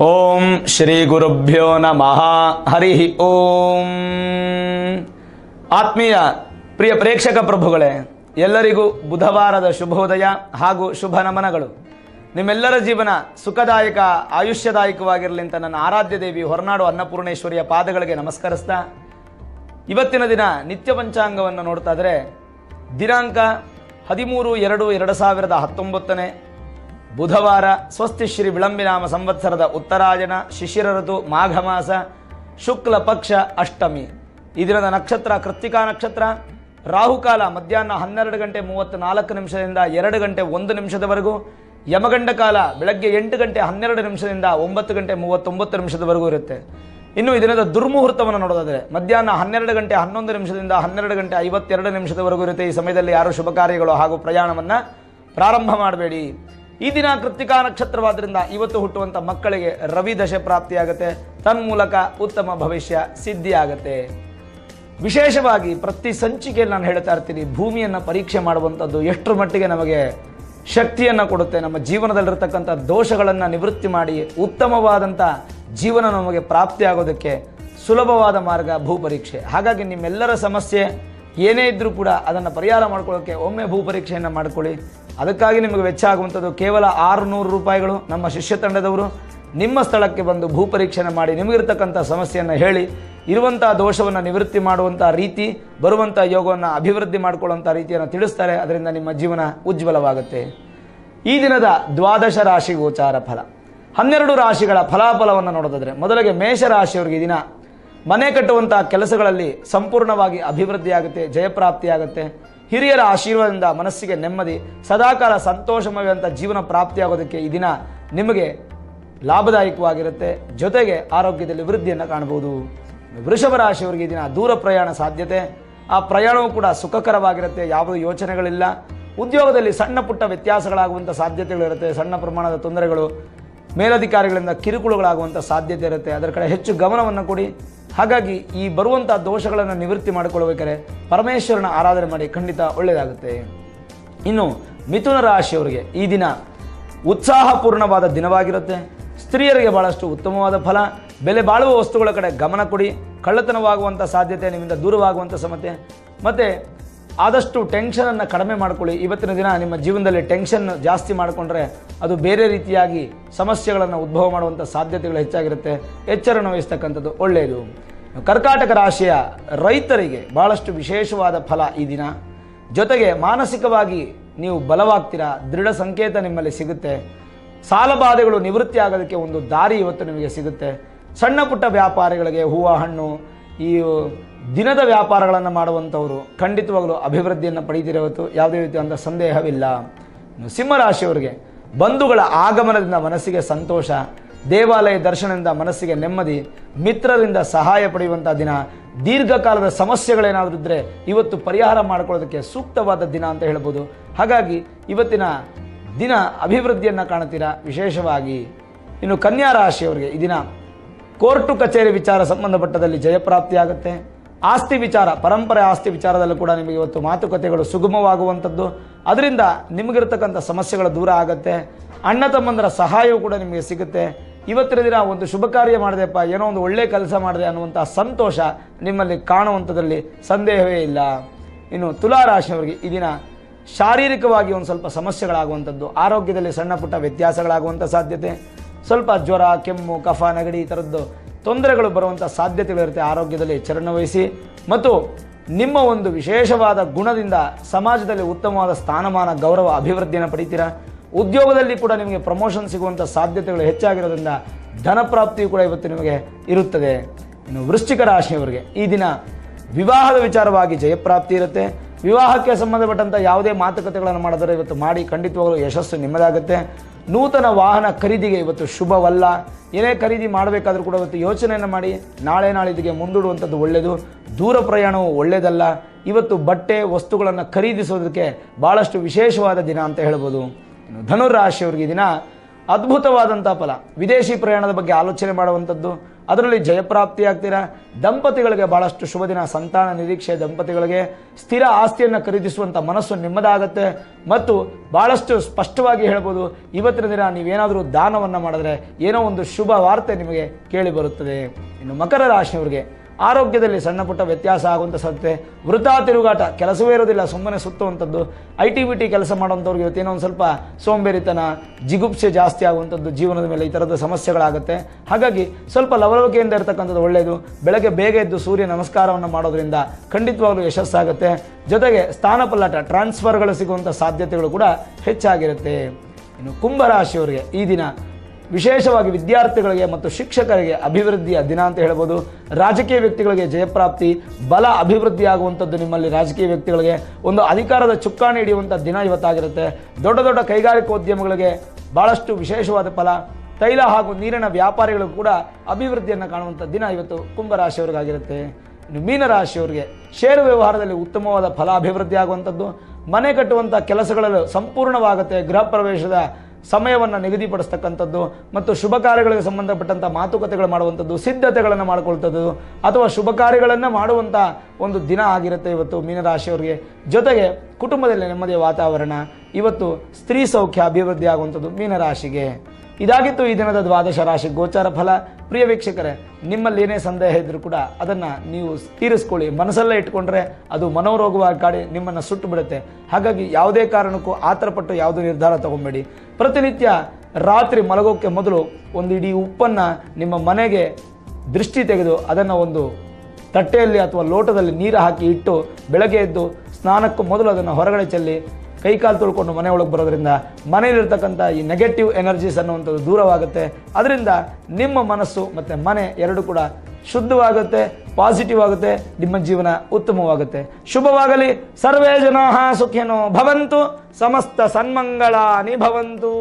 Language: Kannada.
ಓಂ ಶ್ರೀ ಗುರುಭ್ಯೋ ನಮಃ ಹರಿ ಓಂ ಆತ್ಮೀಯ ಪ್ರಿಯ ಪ್ರೇಕ್ಷಕ ಪ್ರಭುಗಳೇ ಎಲ್ಲರಿಗೂ ಬುಧವಾರದ ಶುಭೋದಯ ಹಾಗೂ ಶುಭ ನಮನಗಳು. ನಿಮ್ಮೆಲ್ಲರ ಜೀವನ ಸುಖದಾಯಕ ಆಯುಷ್ಯದಾಯಕವಾಗಿರಲಿ ಅಂತ ನನ್ನ ಆರಾಧ್ಯ ದೇವಿ ಹೊರನಾಡು ಅನ್ನಪೂರ್ಣೇಶ್ವರಿಯ ಪಾದಗಳಿಗೆ ನಮಸ್ಕರಿಸ್ತಾ, ಇವತ್ತಿನ ದಿನ ನಿತ್ಯ ಪಂಚಾಂಗವನ್ನು ನೋಡ್ತಾ ಇದ್ರೆ, ದಿನಾಂಕ ಹದಿಮೂರು ಎರಡು ಎರಡು ಸಾವಿರದ ಹತ್ತೊಂಬತ್ತನೇ ಬುಧವಾರ ಸ್ವಸ್ತಿ ಶ್ರೀ ವಿಳಂಬಿನಾಮ ಸಂವತ್ಸರದ ಉತ್ತರಾಯಣ, ಶಿಶಿರ ಋತು, ಮಾಘ ಮಾಸ, ಶುಕ್ಲ ಪಕ್ಷ, ಅಷ್ಟಮಿ. ಈ ನಕ್ಷತ್ರ, ಕೃತ್ತಿಕಾ ನಕ್ಷತ್ರ ರಾಹುಕಾಲ ಮಧ್ಯಾಹ್ನ ಹನ್ನೆರಡು ಗಂಟೆ ಮೂವತ್ತು ನಾಲ್ಕು ನಿಮಿಷದಿಂದ ಎರಡು ಗಂಟೆ ಒಂದು ನಿಮಿಷದವರೆಗೂ, ಯಮಗಂಡ ಕಾಲ ಬೆಳಗ್ಗೆ ಎಂಟು ಗಂಟೆ ಹನ್ನೆರಡು ನಿಮಿಷದಿಂದ ಒಂಬತ್ತು ಗಂಟೆ ಮೂವತ್ತೊಂಬತ್ತು ನಿಮಿಷದವರೆಗೂ ಇರುತ್ತೆ. ಇನ್ನು ಈ ದಿನದ ದುರ್ಮುಹೂರ್ತವನ್ನು ನೋಡೋದಾದರೆ, ಮಧ್ಯಾಹ್ನ ಹನ್ನೆರಡು ಗಂಟೆ ಹನ್ನೊಂದು ನಿಮಿಷದಿಂದ ಹನ್ನೆರಡು ಗಂಟೆ ಐವತ್ತೆರಡು ನಿಮಿಷದವರೆಗೂ ಇರುತ್ತೆ ಈ ಸಮಯದಲ್ಲಿ ಯಾರು ಶುಭ ಕಾರ್ಯಗಳು ಹಾಗೂ ಪ್ರಯಾಣವನ್ನು ಪ್ರಾರಂಭ ಮಾಡಬೇಡಿ. ಈ ದಿನ ಕೃತಿಕಾ ನಕ್ಷತ್ರವಾದ್ರಿಂದ ಇವತ್ತು ಹುಟ್ಟುವಂಥ ಮಕ್ಕಳಿಗೆ ರವಿ ದಶೆ ಪ್ರಾಪ್ತಿಯಾಗುತ್ತೆ. ತನ್ಮೂಲಕ ಉತ್ತಮ ಭವಿಷ್ಯ ಸಿದ್ಧಿಯಾಗತ್ತೆ. ವಿಶೇಷವಾಗಿ ಪ್ರತಿ ಸಂಚಿಕೆಯಲ್ಲಿ ನಾನು ಹೇಳ್ತಾ ಇರ್ತೀನಿ, ಭೂಮಿಯನ್ನು ಪರೀಕ್ಷೆ ಮಾಡುವಂಥದ್ದು ಎಷ್ಟರ ಮಟ್ಟಿಗೆ ನಮಗೆ ಶಕ್ತಿಯನ್ನು ಕೊಡುತ್ತೆ, ನಮ್ಮ ಜೀವನದಲ್ಲಿರತಕ್ಕಂಥ ದೋಷಗಳನ್ನು ನಿವೃತ್ತಿ ಮಾಡಿ ಉತ್ತಮವಾದಂಥ ಜೀವನ ನಮಗೆ ಪ್ರಾಪ್ತಿಯಾಗೋದಕ್ಕೆ ಸುಲಭವಾದ ಮಾರ್ಗ ಭೂ ಪರೀಕ್ಷೆ. ಹಾಗಾಗಿ ನಿಮ್ಮೆಲ್ಲರ ಸಮಸ್ಯೆ ಏನೇ ಇದ್ದರೂ ಕೂಡ ಅದನ್ನು ಪರಿಹಾರ ಮಾಡ್ಕೊಳ್ಳೋಕ್ಕೆ ಒಮ್ಮೆ ಭೂ ಪರೀಕ್ಷೆಯನ್ನು ಮಾಡ್ಕೊಳ್ಳಿ. ಅದಕ್ಕಾಗಿ ನಿಮಗೆ ವೆಚ್ಚ ಆಗುವಂಥದ್ದು ಕೇವಲ ಆರುನೂರು ರೂಪಾಯಿಗಳು. ನಮ್ಮ ಶಿಷ್ಯ ತಂಡದವರು ನಿಮ್ಮ ಸ್ಥಳಕ್ಕೆ ಬಂದು ಭೂ ಪರೀಕ್ಷೆಯನ್ನು ಮಾಡಿ ನಿಮಗಿರ್ತಕ್ಕಂಥ ಸಮಸ್ಯೆಯನ್ನು ಹೇಳಿ, ಇರುವಂಥ ದೋಷವನ್ನು ನಿವೃತ್ತಿ ಮಾಡುವಂಥ ರೀತಿ, ಬರುವಂಥ ಯೋಗವನ್ನು ಅಭಿವೃದ್ಧಿ ಮಾಡಿಕೊಳ್ಳುವಂಥ ರೀತಿಯನ್ನು ತಿಳಿಸ್ತಾರೆ. ಅದರಿಂದ ನಿಮ್ಮ ಜೀವನ ಉಜ್ವಲವಾಗುತ್ತೆ. ಈ ದಿನದ ದ್ವಾದಶ ರಾಶಿ ಗೋಚಾರ ಫಲ. ಹನ್ನೆರಡು ರಾಶಿಗಳ ಫಲಾಫಲವನ್ನು ನೋಡೋದಾದರೆ, ಮೊದಲಿಗೆ ಮೇಷರಾಶಿಯವರಿಗೆ ಈ ದಿನ ಮನೆ ಕಟ್ಟುವಂತಹ ಕೆಲಸಗಳಲ್ಲಿ ಸಂಪೂರ್ಣವಾಗಿ ಅಭಿವೃದ್ಧಿಯಾಗುತ್ತೆ, ಜಯಪ್ರಾಪ್ತಿಯಾಗುತ್ತೆ. ಹಿರಿಯರ ಆಶೀರ್ವಾದದಿಂದ ಮನಸ್ಸಿಗೆ ನೆಮ್ಮದಿ, ಸದಾಕಾಲ ಸಂತೋಷಮಯವಂತ ಜೀವನ ಪ್ರಾಪ್ತಿಯಾಗೋದಕ್ಕೆ ಈ ದಿನ ನಿಮಗೆ ಲಾಭದಾಯಕವಾಗಿರುತ್ತೆ. ಜೊತೆಗೆ ಆರೋಗ್ಯದಲ್ಲಿ ವೃದ್ಧಿಯನ್ನು ಕಾಣಬಹುದು. ವೃಷಭ ರಾಶಿಯವರಿಗೆ ದಿನ ದೂರ ಪ್ರಯಾಣ ಸಾಧ್ಯತೆ. ಆ ಪ್ರಯಾಣವೂ ಕೂಡ ಸುಖಕರವಾಗಿರುತ್ತೆ, ಯಾವುದೇ ಯೋಚನೆಗಳಿಲ್ಲ. ಉದ್ಯೋಗದಲ್ಲಿ ಸಣ್ಣ ಪುಟ್ಟ ವ್ಯತ್ಯಾಸಗಳಾಗುವಂಥ ಸಾಧ್ಯತೆಗಳಿರುತ್ತೆ ಸಣ್ಣ ಪ್ರಮಾಣದ ತೊಂದರೆಗಳು. ಮೇಲಧಿಕಾರಿಗಳಿಂದ ಕಿರುಕುಳಗಳಾಗುವಂಥ ಸಾಧ್ಯತೆ ಇರುತ್ತೆ. ಅದರ ಕಡೆ ಹೆಚ್ಚು ಗಮನವನ್ನು ಕೊಡಿ. ಹಾಗಾಗಿ ಈ ಬರುವಂಥ ದೋಷಗಳನ್ನು ನಿವೃತ್ತಿ ಮಾಡಿಕೊಳ್ಬೇಕಾರೆ ಪರಮೇಶ್ವರನ ಆರಾಧನೆ ಮಾಡಿ ಖಂಡಿತ ಒಳ್ಳೆಯದಾಗುತ್ತೆ. ಇನ್ನು ಮಿಥುನ ರಾಶಿಯವರಿಗೆ ಈ ದಿನ ಉತ್ಸಾಹಪೂರ್ಣವಾದ ದಿನವಾಗಿರುತ್ತೆ. ಸ್ತ್ರೀಯರಿಗೆ ಬಹಳಷ್ಟು ಉತ್ತಮವಾದ ಫಲ. ಬೆಲೆ ಬಾಳುವ ವಸ್ತುಗಳ ಕಡೆ ಗಮನ ಕೊಡಿ. ಕಳ್ಳತನವಾಗುವಂಥ ಸಾಧ್ಯತೆ ನಿಮ್ಮಿಂದ ದೂರವಾಗುವಂಥ ಸಮತೆ ಮತ್ತು ಆದಷ್ಟು ಟೆನ್ಷನನ್ನು ಕಡಿಮೆ ಮಾಡಿಕೊಳ್ಳಿ. ಇವತ್ತಿನ ದಿನ ನಿಮ್ಮ ಜೀವನದಲ್ಲಿ ಟೆನ್ಷನ್ ಜಾಸ್ತಿ ಮಾಡಿಕೊಂಡ್ರೆ ಅದು ಬೇರೆ ರೀತಿಯಾಗಿ ಸಮಸ್ಯೆಗಳನ್ನು ಉದ್ಭವ ಮಾಡುವಂಥ ಸಾಧ್ಯತೆಗಳು ಹೆಚ್ಚಾಗಿರುತ್ತೆ. ಎಚ್ಚರಣ ವಹಿಸ್ತಕ್ಕಂಥದ್ದು ಒಳ್ಳೆಯದು. ಕರ್ಕಾಟಕ ರಾಶಿಯ ರೈತರಿಗೆ ಭಾಳಷ್ಟು ವಿಶೇಷವಾದ ಫಲ ಈ ದಿನ. ಜೊತೆಗೆ ಮಾನಸಿಕವಾಗಿ ನೀವು ಬಲವಾಗ್ತೀರಾ? ದೃಢ ಸಂಕೇತ ನಿಮ್ಮಲ್ಲಿ ಸಿಗುತ್ತೆ. ಸಾಲಬಾಧೆಗಳು ನಿವೃತ್ತಿ ಆಗೋದಕ್ಕೆ ಒಂದು ದಾರಿ ಇವತ್ತು ನಿಮಗೆ ಸಿಗುತ್ತೆ. ಸಣ್ಣ ಪುಟ್ಟ ವ್ಯಾಪಾರಿಗಳಿಗೆ ಹೂವು, ಹಣ್ಣು, ಈ ದಿನದ ವ್ಯಾಪಾರಗಳನ್ನು ಮಾಡುವಂಥವರು ಖಂಡಿತವಾಗಲೂ ಅಭಿವೃದ್ಧಿಯನ್ನು ಪಡೀತಿರೋ ಇವತ್ತು ಯಾವುದೇ ರೀತಿಯಾದ ಸಂದೇಹವಿಲ್ಲ. ಸಿಂಹರಾಶಿಯವರಿಗೆ ಬಂಧುಗಳ ಆಗಮನದಿಂದ ಮನಸ್ಸಿಗೆ ಸಂತೋಷ, ದೇವಾಲಯ ದರ್ಶನದಿಂದ ಮನಸ್ಸಿಗೆ ನೆಮ್ಮದಿ, ಮಿತ್ರರಿಂದ ಸಹಾಯ ಪಡೆಯುವಂಥ ದಿನ, ದೀರ್ಘಕಾಲದ ಸಮಸ್ಯೆಗಳೇನಾದರೂ ಇದ್ದರೆ ಇವತ್ತು ಪರಿಹಾರ ಮಾಡಿಕೊಳ್ಳೋದಕ್ಕೆ ಸೂಕ್ತವಾದ ದಿನ ಅಂತ ಹೇಳ್ಬೋದು. ಹಾಗಾಗಿ ಇವತ್ತಿನ ದಿನ ಅಭಿವೃದ್ಧಿಯನ್ನು ಕಾಣ್ತೀರಾ ವಿಶೇಷವಾಗಿ ಇನ್ನು ಕನ್ಯಾ ರಾಶಿಯವರಿಗೆ ಈ ದಿನ ಕೋರ್ಟು ಕಚೇರಿ ವಿಚಾರ ಸಂಬಂಧಪಟ್ಟದಲ್ಲಿ ಜಯಪ್ರಾಪ್ತಿಯಾಗುತ್ತೆ. ಆಸ್ತಿ ವಿಚಾರ, ಪರಂಪರೆ ಆಸ್ತಿ ವಿಚಾರದಲ್ಲೂ ಕೂಡ ನಿಮಗೆ ಇವತ್ತು ಮಾತುಕತೆಗಳು ಸುಗಮವಾಗುವಂಥದ್ದು. ಅದರಿಂದ ನಿಮಗಿರ್ತಕ್ಕಂಥ ಸಮಸ್ಯೆಗಳು ದೂರ ಆಗುತ್ತೆ. ಅಣ್ಣ ತಮ್ಮಂದರ ಸಹಾಯವೂ ಕೂಡ ನಿಮಗೆ ಸಿಗುತ್ತೆ. ಇವತ್ತಿನ ದಿನ ಒಂದು ಶುಭ ಕಾರ್ಯ ಮಾಡಿದೆಪ್ಪ, ಏನೋ ಒಂದು ಒಳ್ಳೆಯ ಕೆಲಸ ಮಾಡಿದೆ ಅನ್ನುವಂಥ ಸಂತೋಷ ನಿಮ್ಮಲ್ಲಿ ಕಾಣುವಂಥದ್ರಲ್ಲಿ ಸಂದೇಹವೇ ಇಲ್ಲ. ಇನ್ನು ತುಲಾ ರಾಶಿಯವರಿಗೆ ಈ ದಿನ ಶಾರೀರಿಕವಾಗಿ ಒಂದು ಸ್ವಲ್ಪ ಸಮಸ್ಯೆಗಳಾಗುವಂಥದ್ದು. ಆರೋಗ್ಯದಲ್ಲಿ ಸಣ್ಣ ಪುಟ್ಟ ವ್ಯತ್ಯಾಸಗಳಾಗುವಂಥ ಸಾಧ್ಯತೆ. ಸ್ವಲ್ಪ ಜ್ವರ, ಕೆಮ್ಮು, ಕಫ, ನೆಗಡಿ ಈ ಥರದ್ದು ತೊಂದರೆಗಳು ಬರುವಂಥ ಸಾಧ್ಯತೆಗಳಿರುತ್ತೆ ಆರೋಗ್ಯದಲ್ಲಿ ಎಚ್ಚರನ್ನು ವಹಿಸಿ ಮತ್ತು ನಿಮ್ಮ ಒಂದು ವಿಶೇಷವಾದ ಗುಣದಿಂದ ಸಮಾಜದಲ್ಲಿ ಉತ್ತಮವಾದ ಸ್ಥಾನಮಾನ, ಗೌರವ, ಅಭಿವೃದ್ಧಿಯನ್ನು ಪಡಿತೀರಾ? ಉದ್ಯೋಗದಲ್ಲಿ ಕೂಡ ನಿಮಗೆ ಪ್ರಮೋಷನ್ ಸಿಗುವಂಥ ಸಾಧ್ಯತೆಗಳು ಹೆಚ್ಚಾಗಿರೋದ್ರಿಂದ ಧನಪ್ರಾಪ್ತಿಯು ಕೂಡ ಇವತ್ತು ನಿಮಗೆ ಇರುತ್ತದೆ. ಇನ್ನು ವೃಶ್ಚಿಕ ರಾಶಿಯವರಿಗೆ ಈ ದಿನ ವಿವಾಹದ ವಿಚಾರವಾಗಿ ಜಯಪ್ರಾಪ್ತಿ ಇರುತ್ತೆ. ವಿವಾಹಕ್ಕೆ ಸಂಬಂಧಪಟ್ಟಂಥ ಯಾವುದೇ ಮಾತುಕತೆಗಳನ್ನು ಮಾಡಿದರೆ ಇವತ್ತು ಮಾಡಿ ಖಂಡಿತವಾಗಲೂ ಯಶಸ್ಸು ನಿಮ್ಮದಾಗುತ್ತೆ. ನೂತನ ವಾಹನ ಖರೀದಿಗೆ ಇವತ್ತು ಶುಭವಲ್ಲ. ಏನೇ ಖರೀದಿ ಮಾಡಬೇಕಾದ್ರೂ ಕೂಡ ಇವತ್ತು ಯೋಚನೆಯನ್ನು ಮಾಡಿ, ನಾಳೆ ನಾಳಿದಿಗೆ ಮುಂದೂಡುವಂಥದ್ದು ಒಳ್ಳೆಯದು ದೂರ ಪ್ರಯಾಣವು ಒಳ್ಳೆಯದಲ್ಲ ಇವತ್ತು ಬಟ್ಟೆ, ವಸ್ತುಗಳನ್ನು ಖರೀದಿಸೋದಕ್ಕೆ ಭಾಳಷ್ಟು ವಿಶೇಷವಾದ ದಿನ ಅಂತ ಹೇಳ್ಬೋದು. ಧನುರಾಶಿಯವರಿಗೆ ದಿನ ಅದ್ಭುತವಾದಂಥ ಫಲ. ವಿದೇಶಿ ಪ್ರಯಾಣದ ಬಗ್ಗೆ ಆಲೋಚನೆ ಮಾಡುವಂಥದ್ದು, ಅದರಲ್ಲಿ ಜಯಪ್ರಾಪ್ತಿ ಆಗ್ತೀರಾ ದಂಪತಿಗಳಿಗೆ ಬಹಳಷ್ಟು ಶುಭ ದಿನ. ಸಂತಾನ ನಿರೀಕ್ಷೆ ದಂಪತಿಗಳಿಗೆ ಸ್ಥಿರ ಆಸ್ತಿಯನ್ನು ಖರೀದಿಸುವಂಥ ಮನಸ್ಸು ನಿಮ್ಮದಾಗತ್ತೆ. ಮತ್ತು ಬಹಳಷ್ಟು ಸ್ಪಷ್ಟವಾಗಿ ಹೇಳ್ಬೋದು, ಇವತ್ತಿನ ದಿನ ನೀವೇನಾದರೂ ದಾನವನ್ನು ಮಾಡಿದ್ರೆ ಏನೋ ಒಂದು ಶುಭ ವಾರ್ತೆ ನಿಮಗೆ ಕೇಳಿ ಬರುತ್ತದೆ. ಇನ್ನು ಮಕರ ರಾಶಿಯವರಿಗೆ ಆರೋಗ್ಯದಲ್ಲಿ ಸಣ್ಣ ಪುಟ್ಟ ವ್ಯತ್ಯಾಸ ಆಗುವಂಥ ಸಾಧ್ಯತೆ. ವೃಥಾ ತಿರುಗಾಟ, ಕೆಲಸವೇ ಇರೋದಿಲ್ಲ, ಸುಮ್ಮನೆ ಸುತ್ತುವಂಥದ್ದು. ಐ ಟಿ ಬಿ ಟಿ ಕೆಲಸ ಮಾಡುವಂಥವ್ರಿಗೆ ಇವತ್ತೇನೋ ಒಂದು ಸ್ವಲ್ಪ ಸೋಂಬೇರಿತನ, ಜಿಗುಪ್ಸೆ ಜಾಸ್ತಿ ಆಗುವಂಥದ್ದು ಜೀವನದ ಮೇಲೆ ಈ ಥರದ ಸಮಸ್ಯೆಗಳಾಗುತ್ತೆ. ಹಾಗಾಗಿ ಸ್ವಲ್ಪ ಲವಲವಿಕೆಯಿಂದ ಇರತಕ್ಕಂಥದ್ದು ಒಳ್ಳೆಯದು. ಬೆಳಗ್ಗೆ ಬೇಗ ಎದ್ದು ಸೂರ್ಯ ನಮಸ್ಕಾರವನ್ನು ಮಾಡೋದ್ರಿಂದ ಖಂಡಿತವಾಗಲೂ ಯಶಸ್ಸಾಗುತ್ತೆ. ಜೊತೆಗೆ ಸ್ಥಾನ ಪಲ್ಲಾಟ ಟ್ರಾನ್ಸ್ಫರ್ಗಳು ಸಿಗುವಂಥ ಸಾಧ್ಯತೆಗಳು ಕೂಡ ಹೆಚ್ಚಾಗಿರುತ್ತೆ. ಇನ್ನು ಕುಂಭರಾಶಿಯವರಿಗೆ ಈ ದಿನ ವಿಶೇಷವಾಗಿ ವಿದ್ಯಾರ್ಥಿಗಳಿಗೆ ಮತ್ತು ಶಿಕ್ಷಕರಿಗೆ ಅಭಿವೃದ್ಧಿಯ ದಿನ ಅಂತ ಹೇಳ್ಬೋದು. ರಾಜಕೀಯ ವ್ಯಕ್ತಿಗಳಿಗೆ ಜಯಪ್ರಾಪ್ತಿ, ಬಲ ಅಭಿವೃದ್ಧಿ ಆಗುವಂಥದ್ದು ನಿಮ್ಮಲ್ಲಿ ರಾಜಕೀಯ ವ್ಯಕ್ತಿಗಳಿಗೆ. ಒಂದು ಅಧಿಕಾರದ ಚುಕ್ಕಾಣಿ ಹಿಡಿಯುವಂಥ ದಿನ ಇವತ್ತಾಗಿರುತ್ತೆ. ದೊಡ್ಡ ದೊಡ್ಡ ಕೈಗಾರಿಕೋದ್ಯಮಗಳಿಗೆ ಭಾಳಷ್ಟು ವಿಶೇಷವಾದ ಫಲ. ತೈಲ ಹಾಗೂ ನೀರಿನ ವ್ಯಾಪಾರಿಗಳು ಕೂಡ ಅಭಿವೃದ್ಧಿಯನ್ನು ಕಾಣುವಂಥ ದಿನ ಇವತ್ತು ಕುಂಭರಾಶಿಯವ್ರಿಗಾಗಿರುತ್ತೆ. ಇನ್ನು ಮೀನರಾಶಿಯವರಿಗೆ ಷೇರು ವ್ಯವಹಾರದಲ್ಲಿ ಉತ್ತಮವಾದ ಫಲ ಅಭಿವೃದ್ಧಿ ಆಗುವಂಥದ್ದು ಮನೆ ಕಟ್ಟುವಂಥ ಕೆಲಸಗಳಲ್ಲೂ ಸಂಪೂರ್ಣವಾಗುತ್ತೆ. ಗೃಹ ಪ್ರವೇಶದ ಸಮಯವನ್ನು ನಿಗದಿಪಡಿಸ್ತಕ್ಕಂಥದ್ದು ಮತ್ತು ಶುಭ ಕಾರ್ಯಗಳಿಗೆ ಸಂಬಂಧಪಟ್ಟಂಥ ಮಾತುಕತೆಗಳು ಮಾಡುವಂಥದ್ದು, ಸಿದ್ಧತೆಗಳನ್ನು ಮಾಡಿಕೊಳ್ತದ್ದು ಅಥವಾ ಶುಭ ಕಾರ್ಯಗಳನ್ನು ಮಾಡುವಂಥ ಒಂದು ದಿನ ಆಗಿರುತ್ತೆ ಇವತ್ತು ಮೀನರಾಶಿಯವರಿಗೆ. ಜೊತೆಗೆ ಕುಟುಂಬದಲ್ಲಿ ನೆಮ್ಮದಿಯ ವಾತಾವರಣ, ಇವತ್ತು ಸ್ತ್ರೀ ಸೌಖ್ಯ ಅಭಿವೃದ್ಧಿ ಆಗುವಂಥದ್ದು ಮೀನರಾಶಿಗೆ. ಇದಾಗಿತ್ತು ಈ ದಿನದ ದ್ವಾದಶ ರಾಶಿ ಗೋಚಾರ ಫಲ. ಪ್ರಿಯ ವೀಕ್ಷಕರೇ, ನಿಮ್ಮಲ್ಲಿ ಏನೇ ಸಂದೇಹ ಇದ್ರೂ ಕೂಡ ಅದನ್ನು ನೀವು ತೀರಿಸ್ಕೊಳ್ಳಿ. ಮನಸ್ಸಲ್ಲೇ ಇಟ್ಕೊಂಡ್ರೆ ಅದು ಮನೋರೋಗವಾಗಿ ಕಾಡಿ ನಿಮ್ಮನ್ನು ಸುಟ್ಟು ಬಿಡುತ್ತೆ. ಹಾಗಾಗಿ ಯಾವುದೇ ಕಾರಣಕ್ಕೂ ಆತರಪಟ್ಟು ಯಾವುದೇ ನಿರ್ಧಾರ ತಗೊಬೇಡಿ. ಪ್ರತಿನಿತ್ಯ ರಾತ್ರಿ ಮಲಗೋಕ್ಕೆ ಮೊದಲು ಒಂದು ಇಡೀ ಉಪ್ಪನ್ನು ನಿಮ್ಮ ಮನೆಗೆ ದೃಷ್ಟಿ ತೆಗೆದು ಅದನ್ನು ಒಂದು ತಟ್ಟೆಯಲ್ಲಿ ಅಥವಾ ಲೋಟದಲ್ಲಿ ನೀರು ಹಾಕಿ ಇಟ್ಟು ಬೆಳಗ್ಗೆ ಎದ್ದು ಸ್ನಾನಕ್ಕೂ ಮೊದಲು ಅದನ್ನು ಹೊರಗಡೆ ಚೆಲ್ಲಿ ಕೈಕಾಲು ತೊಳ್ಕೊಂಡು ಮನೆ ಒಳಗೆ ಬರೋದ್ರಿಂದ ಮನೆಯಲ್ಲಿರ್ತಕ್ಕಂಥ ಈ ನೆಗೆಟಿವ್ ಎನರ್ಜೀಸ್ ಅನ್ನುವಂಥದ್ದು ದೂರವಾಗುತ್ತೆ. ಅದರಿಂದ ನಿಮ್ಮ ಮನಸ್ಸು ಮತ್ತು ಮನೆ ಎರಡು ಕೂಡ ಶುದ್ಧವಾಗುತ್ತೆ ಪಾಸಿಟಿವ್ ಆಗುತ್ತೆ, ನಿಮ್ಮ ಜೀವನ ಉತ್ತಮವಾಗುತ್ತೆ. ಶುಭವಾಗಲಿ. ಸರ್ವೇ ಜನಾ ಸುಖಿನೋ ಭವಂತು. ಸಮಸ್ತ ಸನ್ಮಂಗಳಾನಿ ಭವಂತು.